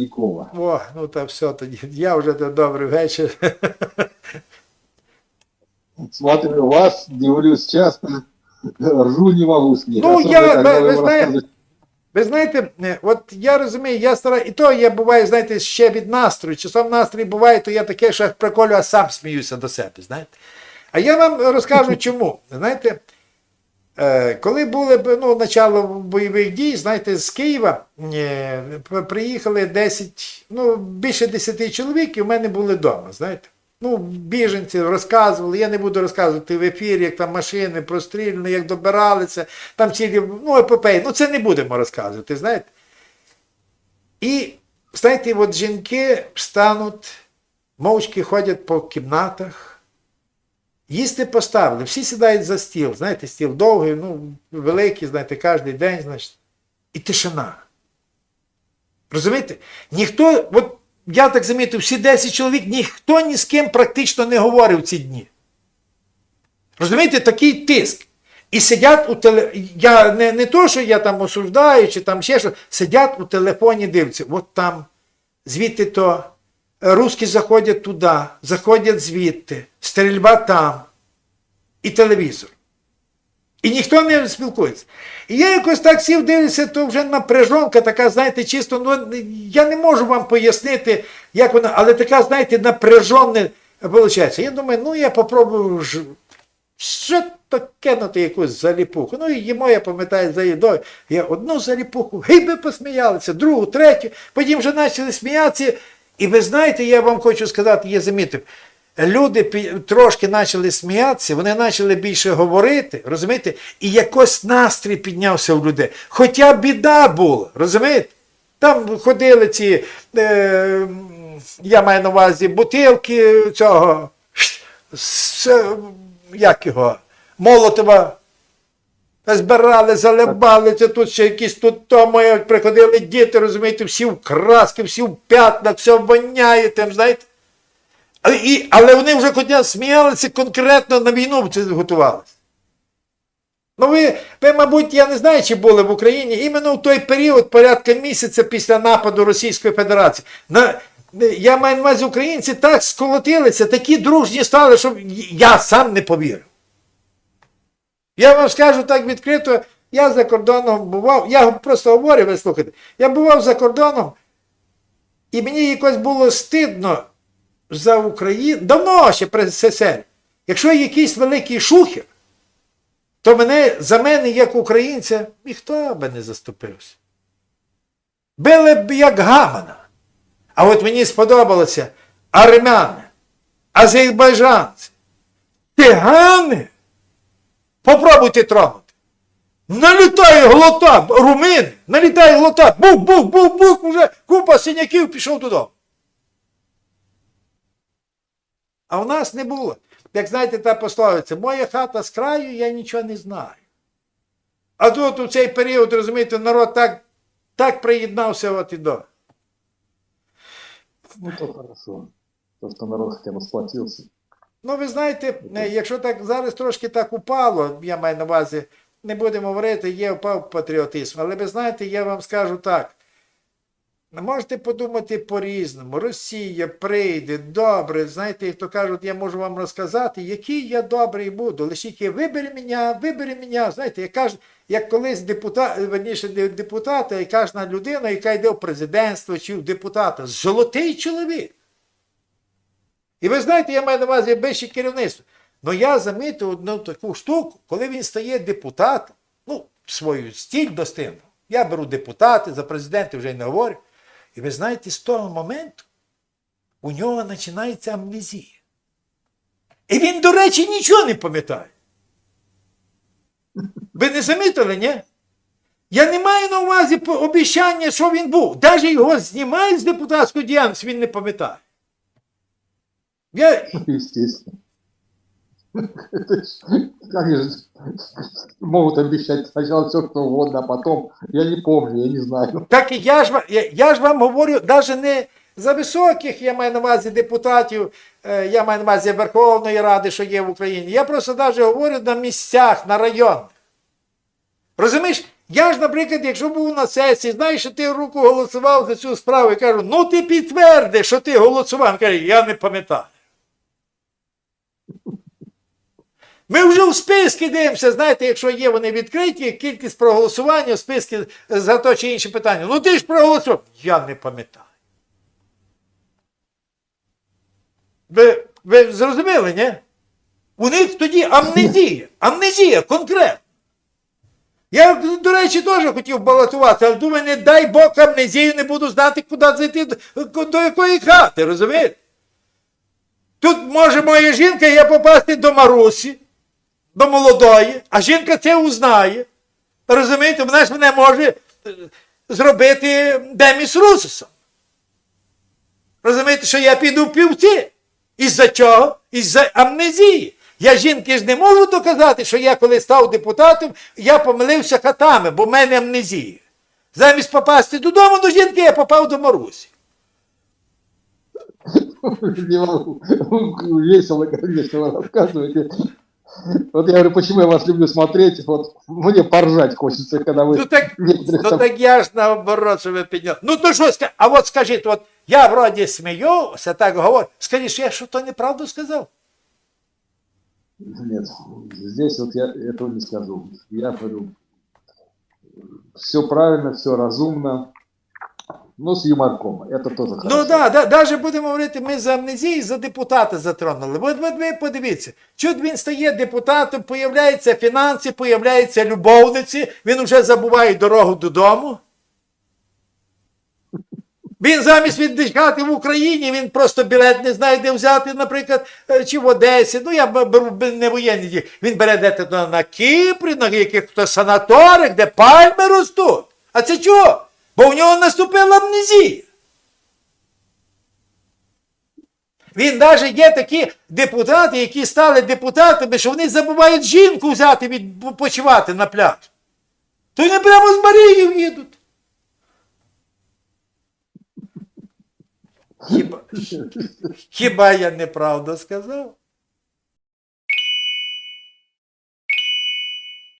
Березнякова. О, ну та все тоді. Я вже то добрий вечір. Смотрю, вас, дивлюсь часто, ржу не могу с них. Ну, Особенно, я- когда вы- вы вы знаете, рассказываете. Ви знаєте, е, от я розумію, я стараю, і то я буваю, знаєте, ще від настрою. Часом настрій буває, то я таке, що приколю, а сам сміюся до себе, знаєте. А я вам розкажу чому. Знаєте, е, коли були ну, начало бойових дій, знаєте, з Києва е, приїхали 10, ну, більше 10 чоловік, і в мене були вдома, знаєте. Ну, біженці розказували, я не буду розказувати в ефірі, як там машини простріляні, як добиралися, там цілі, ну, епопеї, ну це не будемо розказувати, знаєте. І, знаєте, от жінки встануть, мовчки ходять по кімнатах, їсти поставили, всі сідають за стіл, знаєте, стіл довгий, ну, великий, знаєте, кожен день, значить, і тишина. Розумієте? Ніхто, от я так замітив, всі 10 чоловік, ніхто ні з ким практично не говорив ці дні. Розумієте, такий тиск. І сидять у теле... Я не, не то, що я там осуждаю, чи там ще що, сидять у телефоні, дивляться, от там, звідти то, русські заходять туди, заходять звідти, стрільба там, і телевізор. І ніхто не спілкується. І я якось так сів, дивлюся, то вже напряжонка така, знаєте, чисто, ну я не можу вам пояснити, як вона, але така, знаєте, напряжонна виходить. Я думаю, ну я попробую ж, що то кинути якусь заліпуху. Ну і їмо, я пам'ятаю, за їдою. Я одну заліпуху, гей би посміялися, другу, третю, потім вже почали сміятися. І ви знаєте, я вам хочу сказати, я замітив, люди трошки почали сміятися, вони почали більше говорити, розумієте? І якось настрій піднявся у людей. Хоча біда була, розумієте? Там ходили ці, е, я маю на увазі, бутилки цього, як його, Молотова. Збирали, заливали, це тут ще якісь тут тому, як приходили діти, розумієте, всі в краски, всі в п'ятнах, все воняє, знаєте. Але, і, але вони вже хоча сміялися конкретно на війну готувалися. Ну ви, ви, мабуть, я не знаю, чи були в Україні, іменно в той період, порядка місяця після нападу Російської Федерації. На, я маю на увазі, українці так сколотилися, такі дружні стали, що я сам не повірив. Я вам скажу так відкрито, я за кордоном бував, я просто говорю, ви слухайте, я бував за кордоном, і мені якось було стидно за Україну, давно ще при СССР. Якщо якийсь великий шухер, то мене, за мене, як українця, ніхто би не заступився. Били б як гамана. А от мені сподобалося армяни, азербайджанці, тигани. Попробуйте тронути. Налітає глота, румини, налітає глота, бух, вже купа синяків пішов додому. А в нас не було. Як знаєте, та пословиця, моя хата з краю, я нічого не знаю. А тут у цей період, розумієте, народ так, так приєднався от і до. Ну, то хорошо. То, что народ хотя бы сплотился. Ну, ви знаєте, е, якщо так зараз трошки так упало, я маю на увазі, не будемо говорити, є впав патріотизм. Але ви знаєте, я вам скажу так. Можете подумати по-різному. Росія прийде, добре, знаєте, як то кажуть, я можу вам розказати, який я добрий буду. Лише тільки вибери мене, вибери мене. Знаєте, як, каж, як колись депутат, верніше, депутата, і кожна людина, яка йде в президентство чи в депутата, золотий чоловік. І ви знаєте, я маю на увазі вище керівництво. Ну я замітив одну таку штуку, коли він стає депутатом, ну, свою стіль достигнув. Я беру депутати, за президента вже й не говорю. І ви знаєте, з того моменту у нього починається амнезія. І він, до речі, нічого не пам'ятає. Ви не замітили, ні? Я не маю на увазі обіцяння, що він був. Навіть його знімають з депутатської діяльності, він не пам'ятає. Я, Естественно. Как же могут обещать сначала все, что угодно, а потом, я не помню, я не знаю. Так і я ж, я, я ж вам говорю, навіть не за високих, я маю на увазі депутатів, е, я маю на увазі Верховної Ради, що є в Україні. Я просто навіть говорю на місцях, на районах. Розумієш, Я ж, наприклад, якщо був на сесії, знаєш, що ти руку голосував за цю справу, я кажу, ну ти підтверди, що ти голосував. Він каже, я не пам'ятаю. Ми вже в списки дивимося, знаєте, якщо є вони відкриті, кількість проголосування, в списки за то чи інше питання. Ну ти ж проголосував. Я не пам'ятаю. Ви, ви зрозуміли, ні? У них тоді амнезія. Амнезія конкретно. Я, до речі, теж хотів балотувати, але думаю, не дай Бог амнезію, не буду знати, куди зайти, до якої хати, розумієте? Тут може моя жінка я попасти до Марусі, до молодої, а жінка це узнає. Розумієте, вона ж мене може е, зробити Деміс Русосом. Розумієте, що я піду в півці. Із-за чого? Із-за амнезії. Я жінки ж не можу доказати, що я коли став депутатом, я помилився хатами, бо в мене амнезія. Замість попасти додому до жінки, я попав до Марусі. Не могу. Весело, конечно, вы рассказываете. Вот я говорю, почему я вас люблю смотреть. Вот мне поржать хочется, когда вы Ну так, некоторых ну там- так я ж наоборот, що ви підняли. Ну то що ска- А от скажіть, от я вроді сміюся, так говорю. Скажіть, що я що то неправду сказав? Нет, здесь вот я этого не скажу. Я говорю, все правильно, все разумно, но с юморком. Это тоже хорошо. Ну да, да, навіть будемо говорити, ми за амнезії за депутата затронули. От, от ви подивіться, чуть він стає депутатом, появляються фінанси, появляються любовниці, він вже забуває дорогу додому. Він замість віддихати в Україні, він просто білет не знає, де взяти, наприклад, е, чи в Одесі. Ну, я беру не воєнні дії. Він бере де на, на Кіпрі, на яких-то санаторах, де пальми ростуть. А це чого? Бо в нього наступила амнезія. Він навіть є такі депутати, які стали депутатами, що вони забувають жінку взяти відпочивати на пляж. То вони прямо з Маріїв їдуть. Хіба, хіба я неправду сказав?